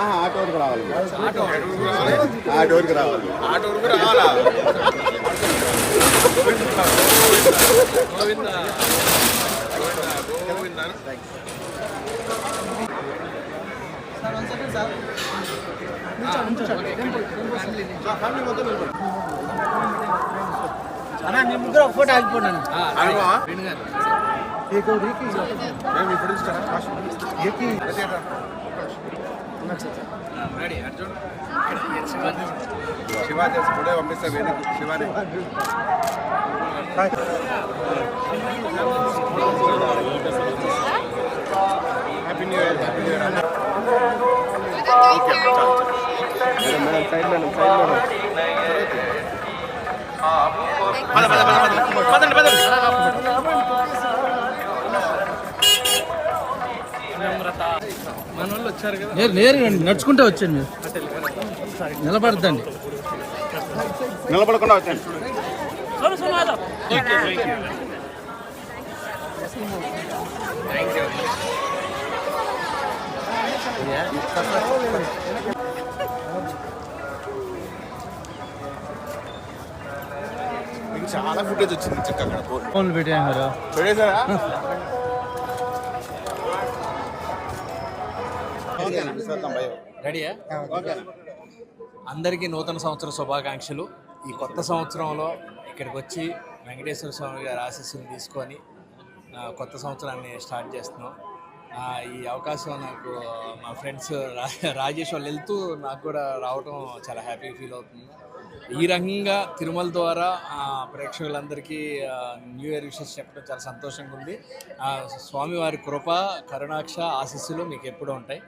ఆహా, ఆటో వరకు రావాలి. ఆటో వరకు రావాలి. ఆటో వరకు రావాలా? అన్న చెప్తాను ముగ్గురు ఒక ఫోటో ఆగిపోయినాను ఇప్పుడు ఇస్తారా శివాజీ ఇప్పుడే పంపిస్తా వెనక్కి Shivaji. Happy new year happy new year okay madam side madam side madam పద పద పద పదండి పదండి. నేను నేరుగా నడుచుకుంటే వచ్చాను మీరు. నిలబడద్దండి. నిలబడకుండా మీకు చాలా ఫుటేజ్ వచ్చింది చక్కగా ఫోన్లు పెట్టారు చూడేసారా రెడీయా అందరికీ నూతన సంవత్సర శుభాకాంక్షలు. ఈ కొత్త సంవత్సరంలో ఇక్కడికి వచ్చి వెంకటేశ్వర స్వామి గారి ఆశీస్సులు తీసుకొని కొత్త సంవత్సరాన్ని స్టార్ట్ చేస్తున్నాం. ఈ అవకాశం నాకు మా ఫ్రెండ్స్ రా- రాజేష్ వాళ్ళు వెళ్తూ నాకు కూడా రావటం చాలా హ్యాపీ ఫీల్ అవుతుంది. ఈ రకంగా తిరుమల ద్వారా ప్రేక్షకులందరికీ న్యూ ఇయర్ విషెస్ చెప్పడం చాలా సంతోషంగా ఉంది. స్వామివారి కృప కరుణాక్ష ఆశీస్సులు మీకు ఎప్పుడూ ఉంటాయి.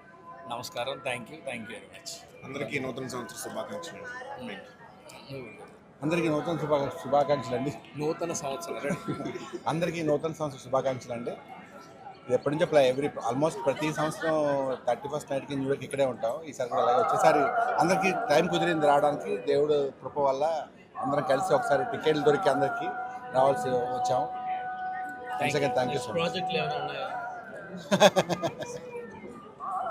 నమస్కారం. Thank you thank you very much అందరికీ నూతన సంవత్సర శుభాకాంక్షలు. అందరికీ నూతన శుభా శుభాకాంక్షలు అండి నూతన సంవత్సరం. అందరికీ నూతన సంవత్సర శుభాకాంక్షలు అండి ఎప్పటి నుంచో ప్లా ఎవ్రీ ఆల్మోస్ట్ ప్రతి సంవత్సరం థర్టీ ఫస్ట్ నైట్కి న్యూ ఇయర్కి ఇక్కడే ఉంటాం. ఈసారి కూడా అలాగే వచ్చేసారి అందరికీ టైం కుదిరింది రావడానికి. దేవుడు కృప వల్ల అందరం కలిసి ఒకసారి టికెట్లు దొరికి అందరికీ రావాల్సి వచ్చాం. థ్యాంక్ యూ సో మచ్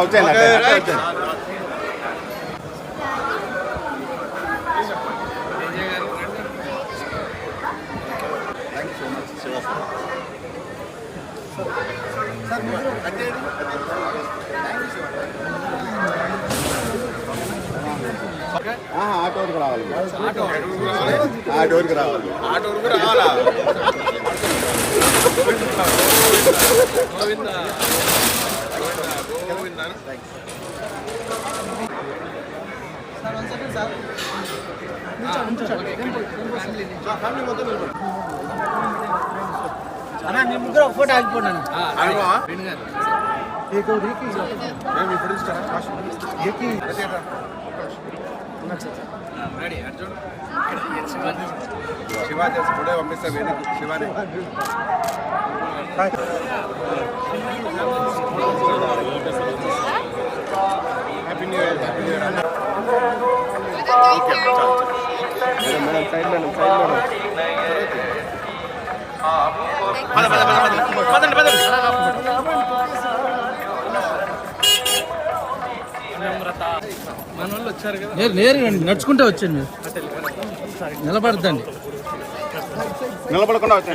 వచ్చేయండి అట్టే, అట్టే వచ్చేయండి. ఆహా, ఆటో వరకు రావాలి. Sir one second sir family మొత్తం అన్న మీ ముగ్గురు ఒక ఫోటో ఆగిపోండి శివాజీ ఫోటో పంపిస్తా Shivaji happy new year happy new year అన్న పదండి పదండి నేను నేరుగా నడుచుకుంటే వచ్చాను మీరు. నిలబడద్దండి. నిలబడకుండా మీకు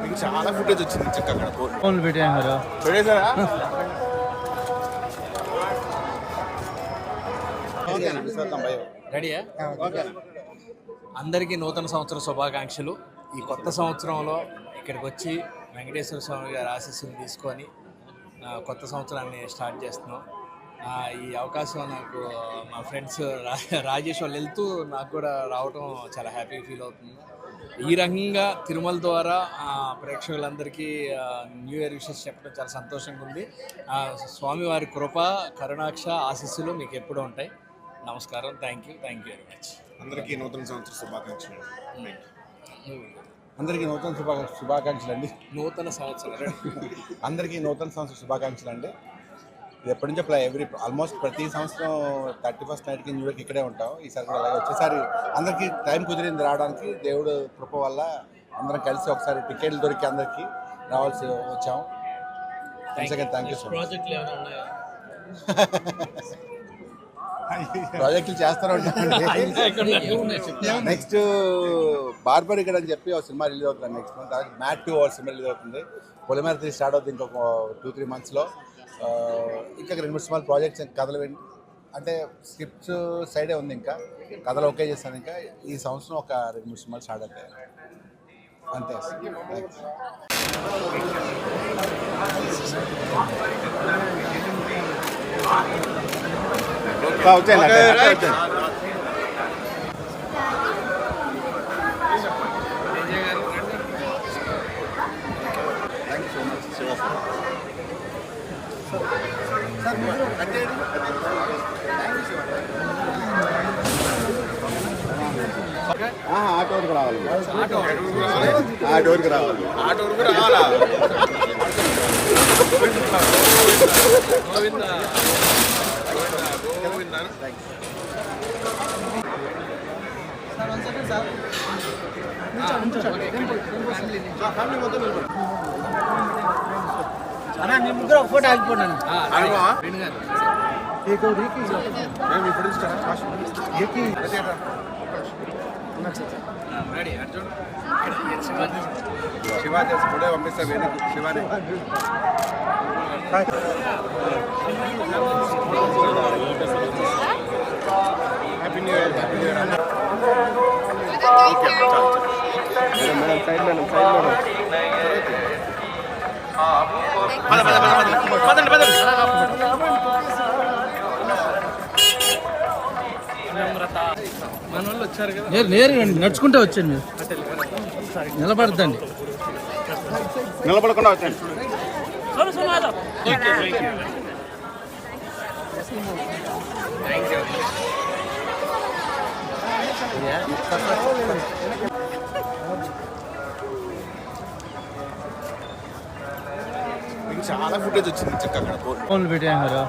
మీకు చాలా ఫుటేజ్ వచ్చింది చక్కగా అక్కడ. ఫోన్లు రెడీయా అందరికీ నూతన సంవత్సర శుభాకాంక్షలు. ఈ కొత్త సంవత్సరంలో ఇక్కడికి వచ్చి వెంకటేశ్వర స్వామి గారి ఆశీస్సులు తీసుకొని కొత్త సంవత్సరాన్ని స్టార్ట్ చేస్తున్నాం. ఈ అవకాశం నాకు మా ఫ్రెండ్స్ రా- రాజేష్ వాళ్ళు వెళ్తూ నాకు కూడా రావడం చాలా హ్యాపీ ఫీల్ అవుతుంది. ఈ రకంగా తిరుమల ద్వారా ప్రేక్షకులందరికీ న్యూ ఇయర్ విషెస్ చెప్పడం చాలా సంతోషంగా ఉంది. స్వామివారి కృప కరుణాక్ష ఆశీస్సులు మీకు ఎప్పుడూ ఉంటాయి. నమస్కారం. Thank you. Thank you very much. అందరికీ నూతన సంవత్సర శుభాకాంక్షలు. అందరికీ నూతన శుభా శుభాకాంక్షలు అండి నూతన సంవత్సరం. అందరికీ నూతన సంవత్సర శుభాకాంక్షలు అండి ఎప్పటి నుంచో ఎవ్రీ ఆల్మోస్ట్ ప్రతి సంవత్సరం థర్టీ ఫస్ట్ నైట్కి న్యూ ఇయర్కి ఇక్కడే ఉంటాం. ఈసారి కూడా అలాగే వచ్చేసారి అందరికీ టైం కుదిరింది రావడానికి. దేవుడు కృప వల్ల అందరం కలిసి ఒకసారి టికెట్లు దొరికి అందరికీ రావాల్సి వచ్చాం. థ్యాంక్ యూ సో మచ్ ప్రాజెక్టులు చేస్తూనే ఉంటామండి నెక్స్ట్ బార్బర్ ఇక్కడ అని చెప్పి ఒక సినిమా రిలీజ్ అవుతుంది next month mat two our cinema release అవుతుంది. పొలిమేర త్రీ స్టార్ట్ అవుతుంది ఇంకొక టూ త్రీ మంత్స్లో ఇంకా రెండు మూడు సినిమాలు ప్రాజెక్ట్స్ కథలు అంటే స్క్రిప్ట్స్ సైడే ఉంది ఇంకా. కథలు ఓకే చేస్తాను ఇంకా. ఈ సంవత్సరం ఒక రెండు మూడు సినిమాలు స్టార్ట్ అవుతాయి. అంతే. థ్యాంక్స్ వచ్చాను ఆ డోర్కి రావాలి ఆ డోర్కి రావాలి ఆట వరకు రావాలా అన్నా మీ ముగ్గురు ఒక ఫోటో ఆగిపోండి శివా చేసి కూడా పంపిస్తా వెనక్కి Shivani happy new year happy new year అన్న okay madam side madam side madam పదండి పదండి నడుచుకుంటే వచ్చాను మీరు నిలబడద్దండి నిలబడకుండా వచ్చాను చాలా ఫుటేజ్ వచ్చింది చక్కగా అక్కడ. ఫోన్లు చూడేశారా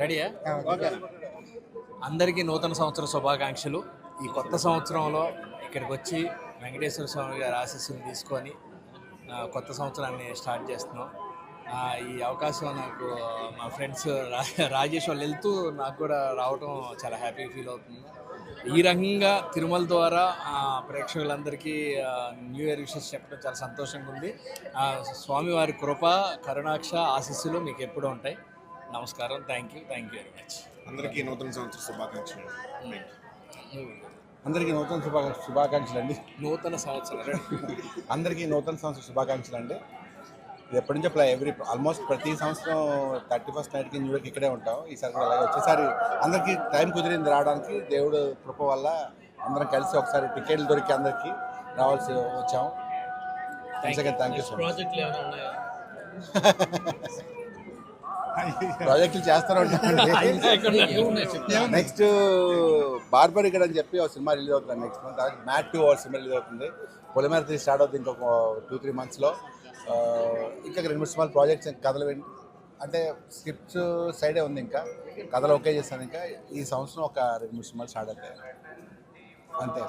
రెడీయా? అందరికీ నూతన సంవత్సర శుభాకాంక్షలు. ఈ కొత్త సంవత్సరంలో ఇక్కడికి వచ్చి వెంకటేశ్వర స్వామి గారి ఆశీస్సులు తీసుకొని కొత్త సంవత్సరాన్ని స్టార్ట్ చేస్తున్నాం. ఆ, ఈ అవకాశం నాకు మా ఫ్రెండ్స్ రా- రాజేష్ వాళ్ళు వెళ్తూ నాకు కూడా రావడం చాలా హ్యాపీ ఫీల్ అవుతుంది. ఈ రకంగా తిరుమల ద్వారా ప్రేక్షకులందరికీ న్యూ ఇయర్ విషెస్ చెప్పడం చాలా సంతోషంగా ఉంది. స్వామివారి కృప కరుణాక్ష ఆశీస్సులు మీకు ఎప్పుడూ ఉంటాయి. నమస్కారం. Thank you thank you very much అందరికీ నూతన సంవత్సర శుభాకాంక్షలు. అందరికీ నూతన శుభా శుభాకాంక్షలు అండి నూతన సంవత్సరం. అందరికీ నూతన సంవత్సర శుభాకాంక్షలు అండి ఇది ఎప్పటి నుంచో ఎవ్రీ ఆల్మోస్ట్ ప్రతి సంవత్సరం థర్టీ ఫస్ట్ నైట్కి న్యూ ఇయర్కి ఇక్కడే ఉంటాం. ఈసారి కూడా అలాగే వచ్చేసారి అందరికీ టైం కుదిరింది రావడానికి. దేవుడు కృప వల్ల అందరం కలిసి ఒకసారి టికెట్లు దొరికి అందరికీ రావాల్సి వచ్చాం. థ్యాంక్ యూ సో మచ్ ప్రాజెక్టులు చేస్తూనే నెక్స్ట్ బార్బర్ ఇక్కడ అని చెప్పి ఒక సినిమా రిలీజ్ అవుతుంది next month mat two our cinema release అవుతుంది. పొలిమేర త్రీ స్టార్ట్ అవుతుంది ఇంకొక టూ త్రీ మంత్స్లో ఇంకా రెండు మూడు ప్రాజెక్ట్స్ కథలు విన్ అంటే స్క్రిప్ట్స్ సైడే ఉంది ఇంకా. కథలు ఓకే చేస్తాను ఇంకా. ఈ సంవత్సరం ఒక రెండు మూడు సినిమాలు స్టార్ట్ అవుతాయి. అంతే.